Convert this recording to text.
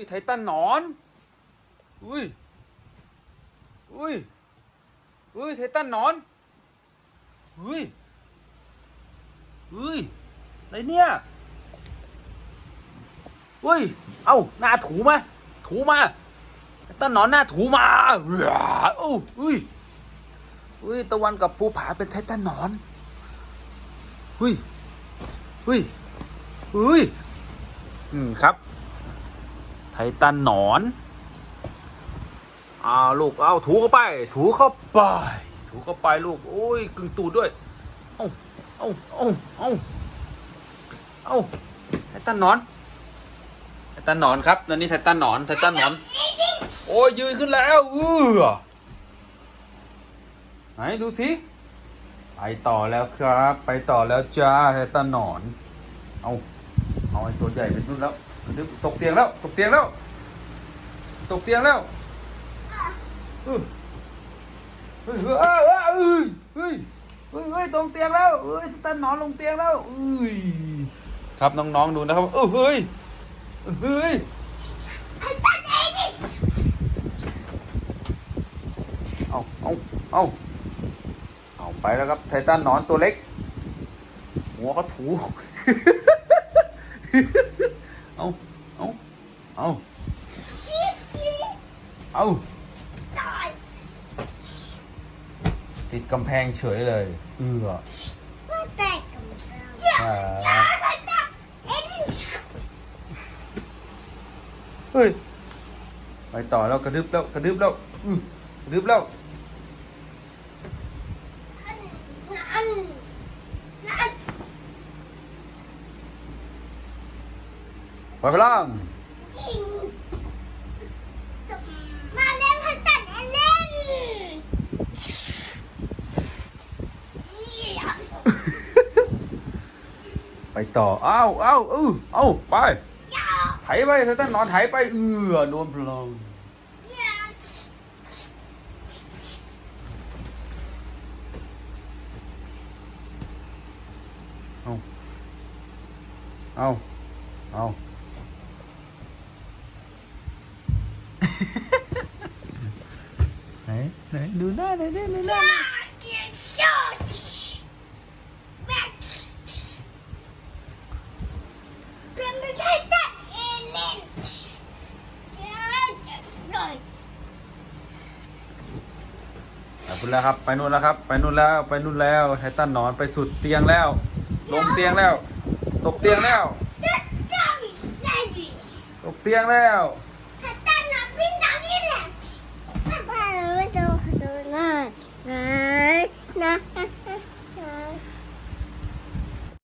อุ้ยไททันหนอน อุ้ย อุ้ย อุ้ยไททันหนอน อุ้ย อุ้ยอะไรเนี่ย อุ้ย เอาหน้าถูมา ถูมาไททันหนอนหน้าถูมาเอ้อุ้ย อุ้ย ตะวันกับภูผาเป็นไททันหนอน อุ้ย อุ้ย อุ้ย อืมครับ ไททันหนอนอ้าวลูกเอาถูเข้าไป ถูเข้าไป ถูเข้าไปลูกโอ้ยกึ่งตูดด้วยเอ้าเอ้าเอ้าเอ้าเอ้าไททันหนอนไททันหนอนครับตอนนี้ไททันหนอนไททันหนอน โอ้ยยืนขึ้นแล้วเออไหนดูสิไปต่อแล้วครับ ไปต่อแล้วจ้าไททันหนอน เอาเอาไอ้ตัวใหญ่ไปนู่นแล้ว ตกเตียงแล้ว ตกเตียงแล้ว ตกเตียงแล้วเฮ้ยเฮ้ยเฮ้ยเฮ้ยเฮ้ยตรงเตียงแล้วเฮ้ยตันนอนลงเตียงแล้วเฮ้ยครับน้องๆดูนะครับเอ้ยเฮ้ยเอาเอาเอาเอาไปแล้วครับไททันนอนตัวเล็ก หัวก็ถู เอา Au. Au. Thì cầm phèn chửi lời. Ừ à. ạ. Ui. Mày tỏ đâu, cà đứp đâu, cà đứp đâu. Ừ, cà đứp đâu. Vai, vai lá! ต่อ อ้าวอ้าวเออเอ้าไป ไถไปไททันนอนไถไป เอือโดนพลังเอาเอาเอาไหนไหนดูหน้าหน่อยดิดูหน้า เป็นไม่ใช่ตัดเอเลนจ้า จะสวยไปนู่นแล้วครับ ไปนู่นแล้วครับ ไปนู่นแล้ว ไปนู่นแล้วไททันหนอนไปสุดเตียงแล้ว ลงเตียงแล้ว ตกเตียงแล้วจะจะมีได้ดีตกเตียงแล้ว